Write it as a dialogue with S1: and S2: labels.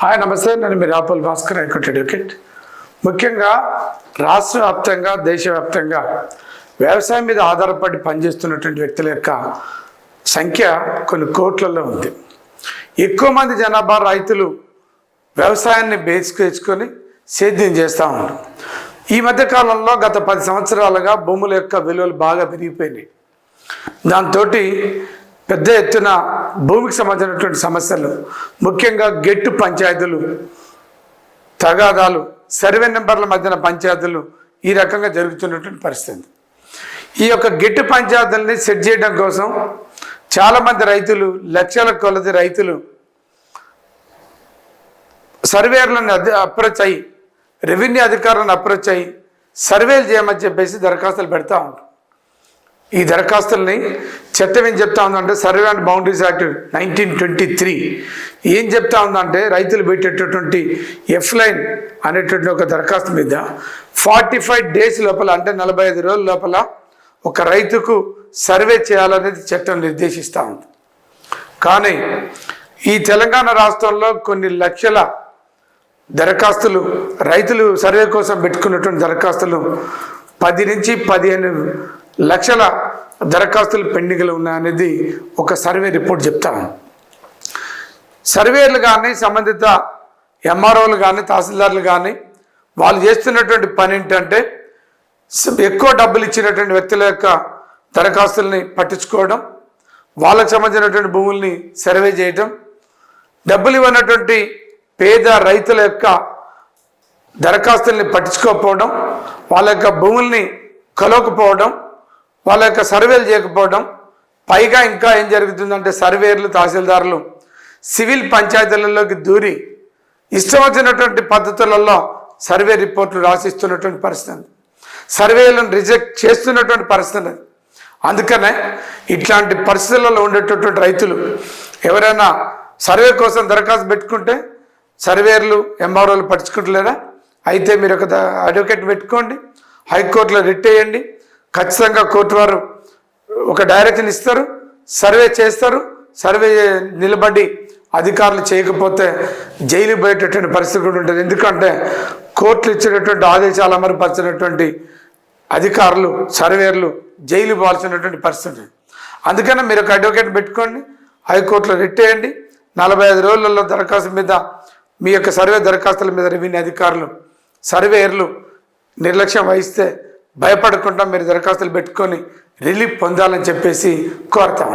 S1: Hi నమస్తే. నేను మీ Rapal Bhaskar high court advocate ముఖ్యంగా రాష్ట్ర వ్యాప్తంగా దేశవ్యాప్తంగా వ్యవసాయం మీద ఆధారపడి పనిచేస్తున్నటువంటి వ్యక్తుల యొక్క సంఖ్య కొన్ని కోట్లలో ఉంది. ఎక్కువ మంది జనాభా రైతులు వ్యవసాయాన్ని బేసుకేసుకొని సేద్యం చేస్తూ ఉన్నారు. ఈ మధ్య కాలంలో గత పది సంవత్సరాలుగా భూముల యొక్క విలువలు బాగా పెరిగిపోయినాయి. దాంతో పెద్ద ఎత్తున భూమికి సంబంధించినటువంటి సమస్యలు ముఖ్యంగా గెట్టు పంచాయతీలు తగాదాలు సర్వే నెంబర్ల మధ్యన పంచాయతీలు ఈ రకంగా జరుగుతున్నటువంటి పరిస్థితి. ఈ యొక్క గెట్టు పంచాయతీలని సెట్ చేయడం కోసం చాలామంది రైతులు లక్షల కొలది రైతులు సర్వేయర్లను అప్రోచ్ అయ్యి రెవెన్యూ అధికారులను అప్రోచ్ అయ్యి సర్వేలు చేయమని చెప్పేసి దరఖాస్తులు పెడతా ఉంటారు. ఈ దరఖాస్తుల్ని చట్టం ఏం చెప్తా ఉందంటే survey and boundaries act nineteen twenty three. ఏం చెప్తా ఉందంటే రైతులు పెట్టేటటువంటి ఎఫ్ లైన్ అనేటువంటి ఒక దరఖాస్తు మీద ఫార్టీ ఫైవ్ డేస్ లోపల అంటే నలభై ఐదు రోజుల లోపల ఒక రైతుకు సర్వే చేయాలనేది చట్టం నిర్దేశిస్తూ ఉంది. కానీ ఈ తెలంగాణ రాష్ట్రంలో కొన్ని లక్షల దరఖాస్తులు రైతులు సర్వే కోసం పెట్టుకున్నటువంటి దరఖాస్తులు పది నుంచి పదిహేను లక్షల దరఖాస్తులు పెండింగ్లు ఉన్నాయనేది ఒక సర్వే రిపోర్ట్ చెప్తాను సర్వేలు కానీ సంబంధిత ఎంఆర్ఓలు కానీ తహసీల్దార్లు కానీ వాళ్ళు చేస్తున్నటువంటి పని ఏంటంటే ఎక్కువ డబ్బులు ఇచ్చినటువంటి వ్యక్తుల యొక్క దరఖాస్తుల్ని పట్టించుకోవడం వాళ్ళకు సంబంధించినటువంటి భూముల్ని సర్వే చేయటం డబ్బులు ఇవ్వనటువంటి పేద రైతుల యొక్క దరఖాస్తుల్ని పట్టించుకోకపోవడం వాళ్ళ యొక్క భూముల్ని కలవకపోవడం వాళ్ళ యొక్క సర్వేలు చేయకపోవడం పైగా ఇంకా ఏం జరుగుతుందంటే సర్వేర్లు తహసీల్దారులు సివిల్ పంచాయతీలలోకి దూరి ఇష్టం వచ్చినటువంటి పద్ధతులలో సర్వే రిపోర్ట్లు రాసిస్తున్నటువంటి పరిస్థితి సర్వేలను రిజెక్ట్ చేస్తున్నటువంటి పరిస్థితి అందుకనే ఇట్లాంటి పరిస్థితులలో ఉండేటటువంటి రైతులు ఎవరైనా సర్వే కోసం దరఖాస్తు పెట్టుకుంటే సర్వేర్లు ఎంఆర్ఓలు పట్టించుకుంటలేరా? అయితే మీరు ఒక అడ్వకేట్ పెట్టుకోండి హైకోర్టులో రిట్ వేయండి ఖచ్చితంగా కోర్టు వారు ఒక డైరెక్షన్ ఇస్తారు సర్వే చేస్తారు సర్వే నిలబడి అధికారులు చేయకపోతే జైలు పోయేటటువంటి పరిస్థితి కూడా ఉంటుంది ఎందుకంటే కోర్టులు ఇచ్చేటటువంటి ఆదేశాలు అమరుపరిచినటువంటి అధికారులు సర్వేర్లు జైలు పోవాల్సినటువంటి పరిస్థితి ఉంటుంది. అందుకనే మీరు ఒక అడ్వకేట్ పెట్టుకోండి హైకోర్టులో రిట్టేయండి నలభై ఐదు రోజులలో దరఖాస్తు మీద మీ యొక్క సర్వే దరఖాస్తుల మీద రెవెన్యూ అధికారులు సర్వేయర్లు నిర్లక్ష్యం వహిస్తే భయపడకుండా మీరు దరఖాస్తులు పెట్టుకొని రిలీఫ్ పొందాలని చెప్పేసి కోరుతా